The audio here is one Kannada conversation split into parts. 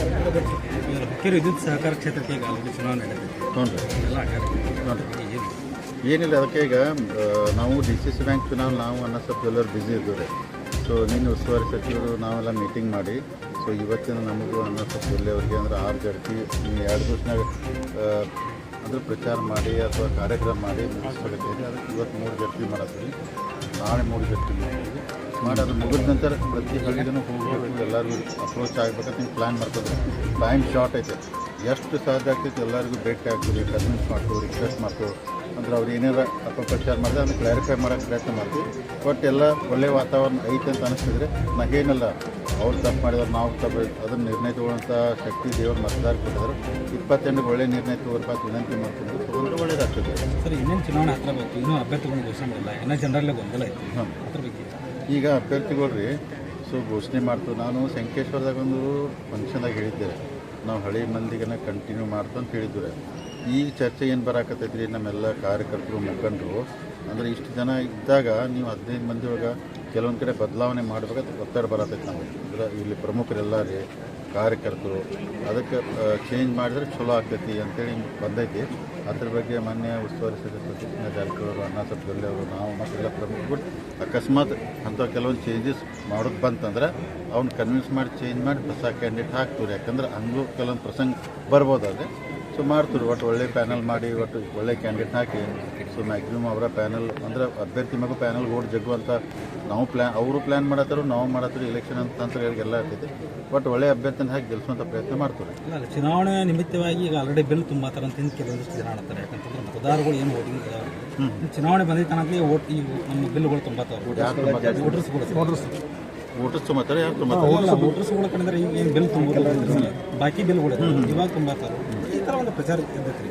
ಹುಕ್ಕೇರಿ ವಿದ್ಯುತ್ ಸಹಕಾರ ಕ್ಷೇತ್ರಕ್ಕೆ ಈಗ ಆಲ್ರೆಡಿ ಚುನಾವಣೆ ನಡೆದಿದೆ? ಏನಿಲ್ಲ ಅದಕ್ಕೆ ಈಗ ನಾವು ಡಿ ಸಿ ಸಿ ಬ್ಯಾಂಕ್ ಚುನಾವಣೆ ನಾವು ಅನ್ನ ಸ್ವಲ್ಪ ಎಲ್ಲರೂ ಬ್ಯುಸಿ ಇದ್ದೀವಿ ಸೊ ನಿನ್ನೆ ಉಸ್ತುವಾರಿ ಸಚಿವರು ನಾವೆಲ್ಲ ಮೀಟಿಂಗ್ ಮಾಡಿ ಸೊ ಇವತ್ತಿನ ನಮಗೂ ಅನ್ನ ಸ್ವಲ್ಪ ಅವರಿಗೆ ಅಂದ್ರೆ ಆರು ಜಡ್ತಿ ನೀವು ಎರಡು ದಿವಸನಾಗ ಅಂದ್ರೆ ಪ್ರಚಾರ ಮಾಡಿ ಅಥವಾ ಕಾರ್ಯಕ್ರಮ ಮಾಡಿ ಮುಗಿಸ್ಬೇಕಾಗ್ತೈತಿ ಅದಕ್ಕೆ ಇವತ್ತು ಮೂರು ಜಡ್ತಿ ಮಾಡತ್ತೀವಿ. ನಾಳೆ ಮೂರು ಜಡ್ತಿ ಮಾಡ್ತೀವಿ. ಮಾಡಿ ಅದು ಮುಗಿದ ನಂತರ ಪ್ರತಿ ಹಳ್ಳಿಗೂ ಹೋಗಬೇಕು ಎಲ್ಲರಿಗೂ ಅಪ್ರೋಚ್ ಆಗ್ಬೇಕಂತ ನೀವು ಪ್ಲ್ಯಾನ್ ಮಾಡ್ತಿದ್ವಿ ಟೈಮ್ ಶಾರ್ಟ್ ಐತೆ. ಎಷ್ಟು ಸಾಧ್ಯ ಆಗ್ತೈತೆ ಎಲ್ಲರಿಗೂ ಭೇಟಿ ಆಗ್ತೀವಿ ಕನ್ವಿನ್ಸ್ ಮಾಡ್ತೀವಿ ರಿಕ್ವೆಸ್ಟ್ ಮಾಡ್ತೀವಿ. ಅಂದ್ರೆ ಅವ್ರು ಏನಾರ ಅಪಪ್ರಚಾರ ಮಾಡಿದ್ರೆ ಅದನ್ನು ಕ್ಲಾರಿಫೈ ಮಾಡೋಕ್ಕೆ ಪ್ರಯತ್ನ ಮಾಡ್ತೀವಿ. ಬಟ್ ಎಲ್ಲ ಒಳ್ಳೆಯ ವಾತಾವರಣ ಐತೆ ಅಂತ ಅನಿಸ್ತಿದ್ರೆ ನಾವೇನಲ್ಲ ಅವ್ರು ತಪ್ಪು ಮಾಡಿದ್ರು ನಾವು ತಪ್ಪು ಅದನ್ನು ನಿರ್ಣಯ ತಗೊಳ್ಳೋಂಥ ಶಕ್ತಿ ದೇವರು ಮತದಾರ ಕೊಟ್ಟಿದ್ದಾರೆ. ಇಪ್ಪತ್ತೆಂಟು ಒಳ್ಳೆ ನಿರ್ಣಯ ತಗೋರ್ಪ ವಿನಂತಿ ಮಾಡ್ಕೊಂಡು ತಗೊಂಡ್ರೆ ಒಳ್ಳೇದಾಗ್ತದೆ ಸರ್ ಇನ್ನೇನು ಚುನಾವಣೆ ಹತ್ರ ಬೇಕು ಇನ್ನೂ ಅಭ್ಯರ್ಥಿಗಳು ಘೋಷಣೆ ಮಾಡಿಲ್ಲ ಏನೋ ಜನರಲ್ಲೇ ಗೊಂದಲ ಇತ್ತು ಹಾಂ. ಅದ್ರ ಬಗ್ಗೆ ಈಗ ಅಭ್ಯರ್ಥಿಗಳ್ರಿ, ಸೊ ಘೋಷಣೆ ಮಾಡ್ತು. ನಾನು ಸಂಕೇಶ್ವರದಾಗ ಒಂದು ಫಂಕ್ಷನ್ದಾಗ ಹೇಳಿದ್ದೆ. ನಾವು ಹಳೆ ಮಂದಿಗೆನ ಕಂಟಿನ್ಯೂ ಮಾಡ್ತು ಅಂತ ಹೇಳಿದ್ವಿ ಈಗ ಚರ್ಚೆ ಏನು ಬರಾಕತ್ತೈತ್ರಿ, ನಮ್ಮೆಲ್ಲ ಕಾರ್ಯಕರ್ತರು, ಮುಖಂಡರು, ಅಂದರೆ ಇಷ್ಟು ಜನ ಇದ್ದಾಗ ನೀವು ಹದಿನೈದು ಮಂದಿ ಒಳಗೆ ಕೆಲವೊಂದು ಕಡೆ ಬದಲಾವಣೆ ಮಾಡ್ಬೇಕಂತ ಒತ್ತಡ ಬರತೈತೆ ಅಂದ್ರೆ ಇಲ್ಲಿ ಪ್ರಮುಖರೆಲ್ಲ ರೀ ಕಾರ್ಯಕರ್ತರು, ಅದಕ್ಕೆ ಚೇಂಜ್ ಮಾಡಿದ್ರೆ ಚಲೋ ಆಗ್ತೈತಿ ಅಂತೇಳಿ ಬಂದೈತಿ. ಅದ್ರ ಬಗ್ಗೆ ಮೊನ್ನೆ ಉಸ್ತುವಾರಿ ಸಚಿವ ಸತೀಶ್ನ ಜಾರಕಿಹೊಳಿ ಅವರು, ಅಣ್ಣಾ ಸಾಹೇಬ್ ಜೊಲ್ಲೆ ಅವರು, ನಾವು ಮತ್ತೆಲ್ಲ ಪ್ರಮುಖರು ಅಕಸ್ಮಾತ್ ಅಂಥ ಕೆಲವೊಂದು ಚೇಂಜಸ್ ಮಾಡೋದು ಬಂತಂದ್ರೆ ಅವ್ನು ಕನ್ವಿನ್ಸ್ ಮಾಡಿ ಚೇಂಜ್ ಮಾಡಿ ಹೊಸ ಕ್ಯಾಂಡಿಡೇಟ್ ಹಾಕ್ತೀವಿ ಯಾಕಂದ್ರೆ ಹಂಗೂ ಕೆಲವೊಂದು ಪ್ರಸಂಗ ಬರ್ಬೋದಾದ್ರೆ ಸೊ ಮಾಡ್ತಾರೆ ಒಟ್ಟು ಒಳ್ಳೆ ಪ್ಯಾನಲ್ ಮಾಡಿ ಒಟ್ಟು ಒಳ್ಳೆ ಕ್ಯಾಂಡಿಡೇಟ್ ಹಾಕಿ ಸೊ ಮ್ಯಾಕ್ಸಿಮಮ್ ಅವರ ಪ್ಯಾನಲ್ ಅಂದ್ರೆ ಅಭ್ಯರ್ಥಿ ಮಗು ಪ್ಯಾನಲ್ ಓಟ್ ಜಗ್ಗು ಅಂತ ನಾವು ಪ್ಲ್ಯಾನ್ ಅವರು ಪ್ಲ್ಯಾನ್ ಮಾಡತ್ತರು ನಾವು ಮಾಡತ್ತರು ಎಲೆಕ್ಷನ್ ಅಂತ ಅಂತ ಎಲ್ಲ ಇರ್ತೈತಿ ಬಟ್ ಒಳ್ಳೆ ಅಭ್ಯರ್ಥಿನ ಹಾಕಿ ಗೆಲ್ಸುವಂಥ ಪ್ರಯತ್ನ ಮಾಡ್ತಾರೆ. ಇಲ್ಲ ಚುನಾವಣೆ ನಿಮಿತ್ತವಾಗಿ ಈಗ ಆಲ್ರೆಡಿ ಬಿಲ್ ತುಂಬಾತಾರ ಅಂತ ಹಿಂದೆ ಕೆಲವೊಂದಿಷ್ಟು ಜನ ಆಡ್ತಾರೆ ಯಾಕಂತಂದ್ರೆ ಮತದಾರಗಳು ಏನು ಓಟಿಂಗ್ ಚುನಾವಣೆ ಬಂದೈತನಂತಲೇ ಓಟ್ ಈ ನಮ್ಮ ಬಿಲ್ಗಳು ತುಂಬ ವೋಟರ್ಸ್ಗಳು ವೋಟರ್ಸ್ ಓಟರ್ಸ್ ತುಂಬ್ತಾರೆ ಯಾರು ವೋಟರ್ಸ್ಗಳ ಕಡೆಂದ್ರೆ ಈಗ ಏನು ಬಿಲ್ ತುಂಬೋದು? ಬಾಕಿ ಬಿಲ್ಗಳು ಇವಾಗ ತುಂಬಾತಾರ ಈ ಥರ ಒಂದು ಪ್ರಚಾರ ಇದ್ದೈತ್ರಿ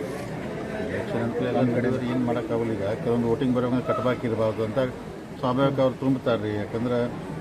ಎಲೆಕ್ಷನ್ ಅಂತ ಎಲ್ಲ ನಡೆಯೋರು ಏನು ಮಾಡೋಕ್ಕಾಗಲ್ಲ ಈಗ. ಕೆಲವೊಂದು ವೋಟಿಂಗ್ ಬರೋಂಗೆ ಕಟ್ಬಾಕಿರ್ಬಾರ್ದು ಅಂತ ಸ್ವಾಭಾವಿಕ ಅವ್ರು ತುಂಬುತ್ತಾರೆ ರೀ ಯಾಕಂದ್ರೆ